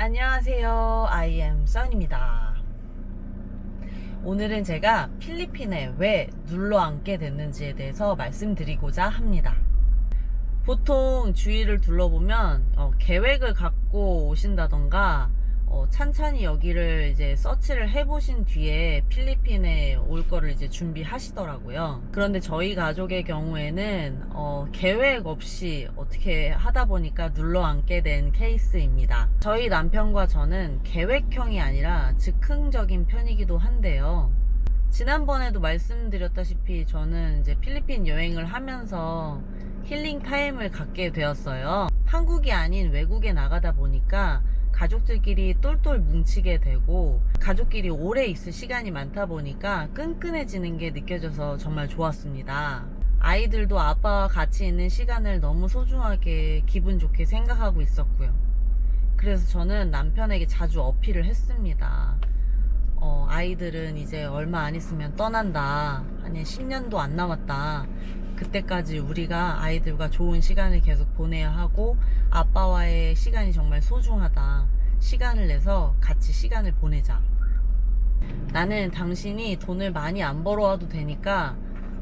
안녕하세요. I am 써니입니다. 오늘은 제가 필리핀에 왜 눌러 앉게 됐는지에 대해서 말씀드리고자 합니다. 보통 주위를 둘러보면 어, 계획을 갖고 오신다던가 어, 찬찬히 여기를 이제 서치를 해보신 뒤에 필리핀에 올 거를 이제 준비하시더라고요. 그런데 저희 가족의 경우에는 어, 계획 없이 어떻게 하다 보니까 눌러 앉게 된 케이스입니다. 저희 남편과 저는 계획형이 아니라 즉흥적인 편이기도 한데요. 지난번에도 말씀드렸다시피 저는 이제 필리핀 여행을 하면서 힐링 타임을 갖게 되었어요. 한국이 아닌 외국에 나가다 보니까 가족들끼리 똘똘 뭉치게 되고 가족끼리 오래 있을 시간이 많다 보니까 끈끈해지는 게 느껴져서 정말 좋았습니다. 아이들도 아빠와 같이 있는 시간을 너무 소중하게 기분 좋게 생각하고 있었고요. 그래서 저는 남편에게 자주 어필을 했습니다. 어, 아이들은 이제 얼마 안 있으면 떠난다. 한 10년도 안 남았다. 그때까지 우리가 아이들과 좋은 시간을 계속 보내야 하고 아빠와의 시간이 정말 소중하다. 시간을 내서 같이 시간을 보내자. 나는 당신이 돈을 많이 안 벌어와도 되니까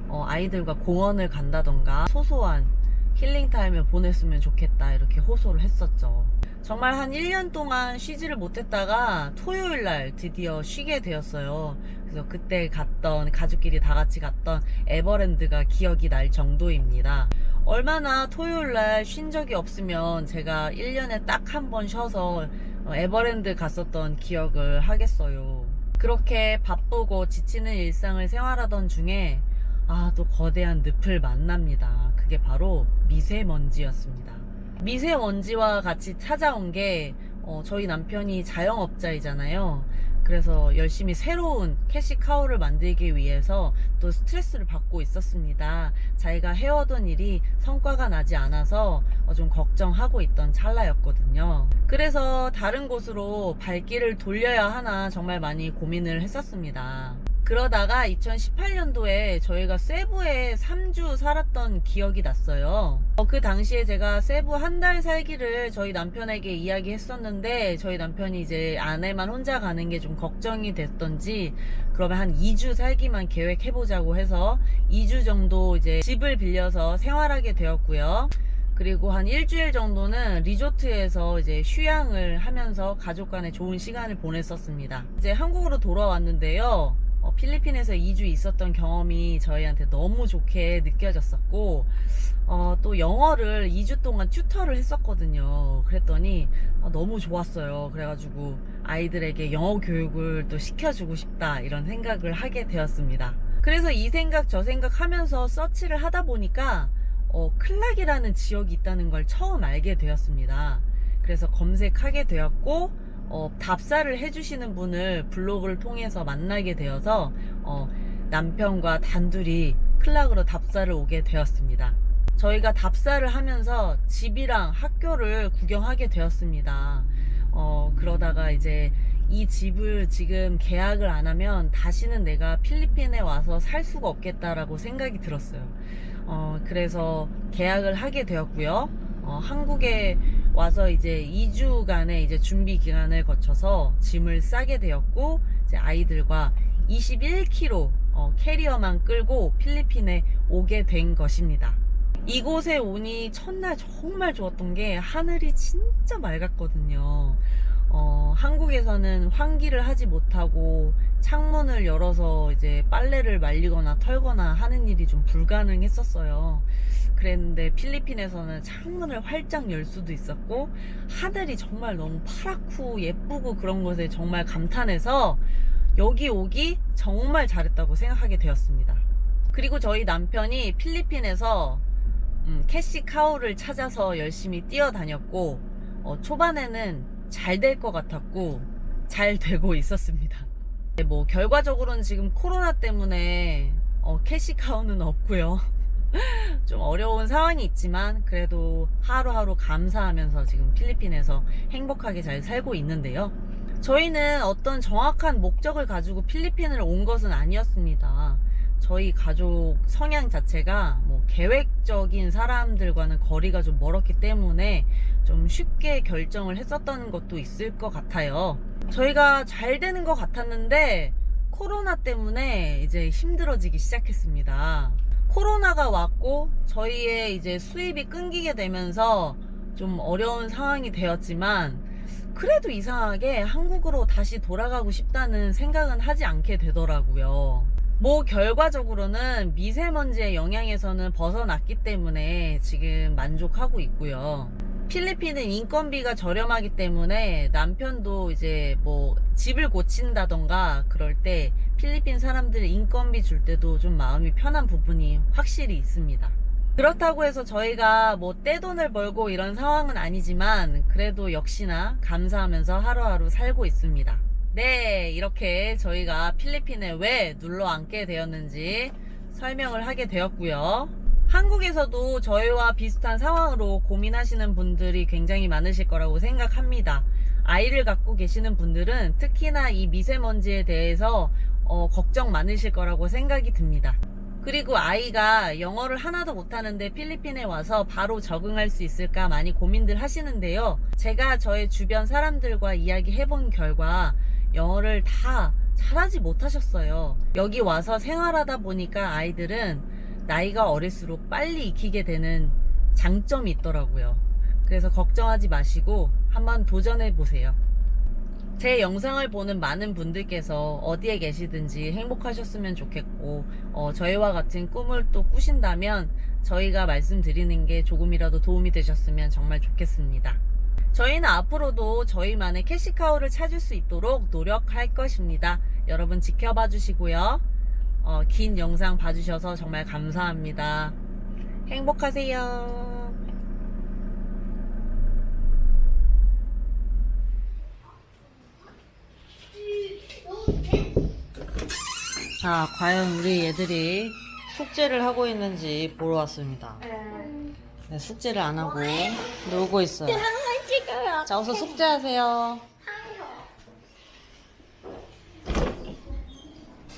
어, 아이들과 공원을 간다던가 소소한 힐링 타임을 보냈으면 좋겠다 이렇게 호소를 했었죠. 정말 한 1년 동안 쉬지를 못했다가 토요일 날 드디어 쉬게 되었어요. 그래서 그때 갔던 가족끼리 다 같이 갔던 에버랜드가 기억이 날 정도입니다. 얼마나 토요일 날 쉰 적이 없으면 제가 1년에 딱 한 번 쉬어서 어, 에버랜드 갔었던 기억을 하겠어요. 그렇게 바쁘고 지치는 일상을 생활하던 중에 아, 또 거대한 늪을 만납니다. 그게 바로 미세먼지였습니다. 미세먼지와 같이 찾아온 게 어, 저희 남편이 자영업자이잖아요. 그래서 열심히 새로운 캐시카우를 만들기 위해서 또 스트레스를 받고 있었습니다. 자기가 해오던 일이 성과가 나지 않아서 어, 좀 걱정하고 있던 찰나였거든요. 그래서 다른 곳으로 발길을 돌려야 하나 정말 많이 고민을 했었습니다. 그러다가 2018년도에 저희가 세부에 3주 살았던 기억이 났어요. 어, 그 당시에 제가 세부 한 달 살기를 저희 남편에게 이야기했었는데 저희 남편이 이제 아내만 혼자 가는 게 좀 걱정이 됐던지 그러면 한 2주 살기만 계획해보자고 해서 2주 정도 이제 집을 빌려서 생활하게 되었고요. 그리고 한 일주일 정도는 리조트에서 이제 휴양을 하면서 가족 간에 좋은 시간을 보냈었습니다. 이제 한국으로 돌아왔는데요. 어, 필리핀에서 2주 있었던 경험이 저희한테 너무 좋게 느껴졌었고, 어, 또 영어를 2주 동안 튜터를 했었거든요. 그랬더니 아, 너무 좋았어요. 그래가지고 아이들에게 영어 교육을 또 시켜주고 싶다 이런 생각을 하게 되었습니다. 그래서 이 생각 저 생각 하면서 서치를 하다 보니까 어, 클락이라는 지역이 있다는 걸 처음 알게 되었습니다. 그래서 검색하게 되었고 어, 답사를 해주시는 분을 블로그를 통해서 만나게 되어서 어, 남편과 단둘이 클락으로 답사를 오게 되었습니다. 저희가 답사를 하면서 집이랑 학교를 구경하게 되었습니다. 어, 그러다가 이제 이 집을 지금 계약을 안 하면 다시는 내가 필리핀에 와서 살 수가 없겠다라고 생각이 들었어요. 어, 그래서 계약을 하게 되었고요. 어, 한국에 와서 이제 2주간의 이제 준비 기간을 거쳐서 짐을 싸게 되었고, 이제 아이들과 21km 어, 캐리어만 끌고 필리핀에 오게 된 것입니다. 이곳에 오니 첫날 정말 좋았던 게 하늘이 진짜 맑았거든요. 어, 한국에서는 환기를 하지 못하고 창문을 열어서 이제 빨래를 말리거나 털거나 하는 일이 좀 불가능했었어요. 그랬는데 필리핀에서는 창문을 활짝 열 수도 있었고 하늘이 정말 너무 파랗고 예쁘고 그런 것에 정말 감탄해서 여기 오기 정말 잘했다고 생각하게 되었습니다. 그리고 저희 남편이 필리핀에서 음, 캐시 카우를 찾아서 열심히 뛰어다녔고 어, 초반에는 잘 될 것 같았고 잘 되고 있었습니다. 네, 뭐 결과적으로는 지금 코로나 때문에 어, 캐시카우는 없고요. 좀 어려운 상황이 있지만 그래도 하루하루 감사하면서 지금 필리핀에서 행복하게 잘 살고 있는데요. 저희는 어떤 정확한 목적을 가지고 필리핀을 온 것은 아니었습니다. 저희 가족 성향 자체가 뭐 계획적인 사람들과는 거리가 좀 멀었기 때문에 좀 쉽게 결정을 했었던 것도 있을 것 같아요. 저희가 잘 되는 것 같았는데 코로나 때문에 이제 힘들어지기 시작했습니다. 코로나가 왔고 저희의 이제 수입이 끊기게 되면서 좀 어려운 상황이 되었지만 그래도 이상하게 한국으로 다시 돌아가고 싶다는 생각은 하지 않게 되더라고요. 뭐 결과적으로는 미세먼지의 영향에서는 벗어났기 때문에 지금 만족하고 있고요. 필리핀은 인건비가 저렴하기 때문에 남편도 이제 뭐 집을 고친다던가 그럴 때 필리핀 사람들 인건비 줄 때도 좀 마음이 편한 부분이 확실히 있습니다. 그렇다고 해서 저희가 뭐 떼돈을 벌고 이런 상황은 아니지만 그래도 역시나 감사하면서 하루하루 살고 있습니다. 네, 이렇게 저희가 필리핀에 왜 눌러 앉게 되었는지 설명을 하게 되었고요. 한국에서도 저희와 비슷한 상황으로 고민하시는 분들이 굉장히 많으실 거라고 생각합니다. 아이를 갖고 계시는 분들은 특히나 이 미세먼지에 대해서 어, 걱정 많으실 거라고 생각이 듭니다. 그리고 아이가 영어를 하나도 못하는데 필리핀에 와서 바로 적응할 수 있을까 많이 고민들 하시는데요. 제가 저의 주변 사람들과 이야기 해본 결과 영어를 다 잘하지 못하셨어요. 여기 와서 생활하다 보니까 아이들은 나이가 어릴수록 빨리 익히게 되는 장점이 있더라고요. 그래서 걱정하지 마시고 한번 도전해 보세요. 제 영상을 보는 많은 분들께서 어디에 계시든지 행복하셨으면 좋겠고, 어, 저희와 같은 꿈을 또 꾸신다면 저희가 말씀드리는 게 조금이라도 도움이 되셨으면 정말 좋겠습니다. 저희는 앞으로도 저희만의 캐시카우를 찾을 수 있도록 노력할 것입니다. 여러분 지켜봐 주시고요. 어, 긴 영상 봐주셔서 정말 감사합니다. 행복하세요. 자, 과연 우리 얘들이 숙제를 하고 있는지 보러 왔습니다. 네, 숙제를 안 하고 놀고 있어요. 자, 어서 숙제하세요.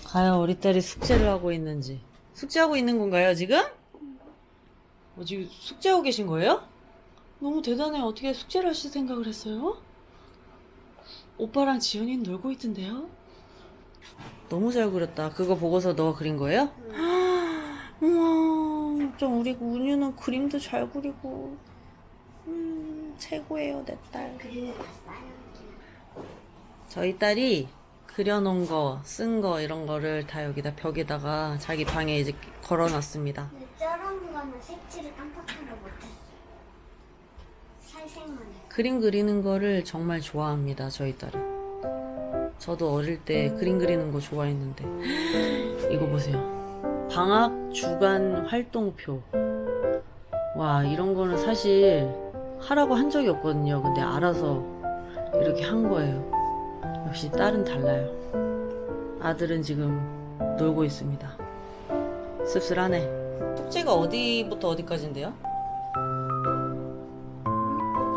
과연 우리 딸이 숙제를 하고 있는지. 숙제하고 있는 건가요, 지금? 어, 지금 숙제하고 계신 거예요? 너무 대단해요. 어떻게 숙제를 하실 생각을 했어요? 오빠랑 지연이는 놀고 있던데요? 너무 잘 그렸다. 그거 보고서 너가 그린 거예요? 우와, 좀 우리 운유는 그림도 잘 그리고. 음, 최고예요, 내 딸. 저희 딸이 그려놓은 거, 쓴 거, 이런 거를 다 여기다 벽에다가 자기 방에 이제 걸어놨습니다. 근데 저런 거는 색칠을 깜빡하고 못했어. 살색만 했어. 그림 그리는 거를 정말 좋아합니다, 저희 딸은. 저도 어릴 때 그림 그리는 거 좋아했는데. 이거 보세요. 방학 주간 활동표. 와, 이런 거는 사실 하라고 한 적이 없거든요. 근데 알아서 이렇게 한 거예요. 역시 딸은 달라요. 아들은 지금 놀고 있습니다. 씁쓸하네. 숙제가 어디부터 어디까지인데요?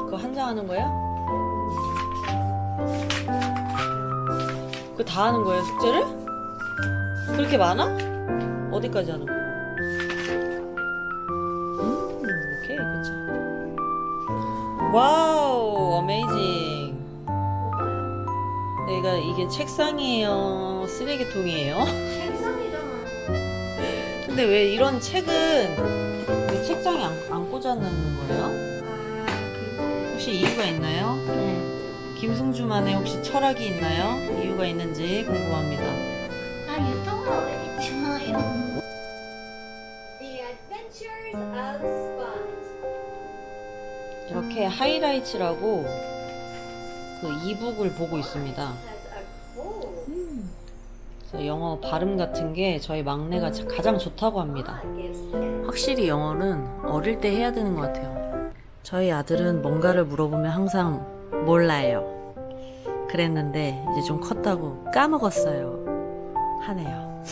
그거 한 장 하는 거야? 그거 다 하는 거예요, 숙제를? 그렇게 많아? 어디까지 하는? 음, 와우, 어메이징. 내가 이게 책상이에요? 쓰레기통이에요? 근데 왜 이런 책은 왜 책상에 안, 안 꽂아놓는 거예요? 아, 그. 혹시 이유가 있나요? 김승주만의 혹시 철학이 있나요? 이유가 있는지 궁금합니다. 나 유튜브로 왜 좋아요? The Adventures of. 이렇게 하이라이트라고 그 이북을 보고 있습니다. 영어 발음 같은 게 저희 막내가 자- 가장 좋다고 합니다. 확실히 영어는 어릴 때 해야 되는 것 같아요. 저희 아들은 뭔가를 물어보면 항상 몰라요. 그랬는데 이제 좀 컸다고 까먹었어요. 하네요.